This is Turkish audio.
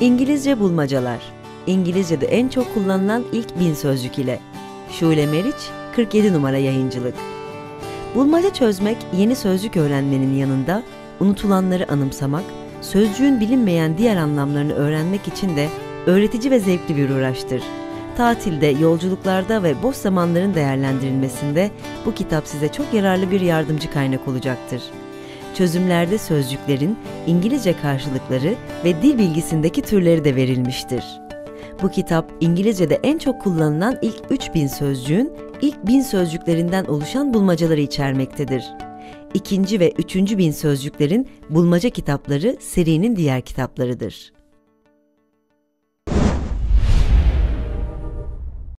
İngilizce bulmacalar. İngilizce'de en çok kullanılan ilk bin sözcük ile. Şule Meriç, 47 numara yayıncılık. Bulmaca çözmek, yeni sözcük öğrenmenin yanında unutulanları anımsamak, sözcüğün bilinmeyen diğer anlamlarını öğrenmek için de öğretici ve zevkli bir uğraştır. Tatilde, yolculuklarda ve boş zamanların değerlendirilmesinde bu kitap size çok yararlı bir yardımcı kaynak olacaktır. Çözümlerde sözcüklerin İngilizce karşılıkları ve dil bilgisindeki türleri de verilmiştir. Bu kitap İngilizce'de en çok kullanılan ilk 3000 sözcüğün ilk 1000 sözcüklerinden oluşan bulmacaları içermektedir. İkinci ve üçüncü bin sözcüklerin bulmaca kitapları serinin diğer kitaplarıdır.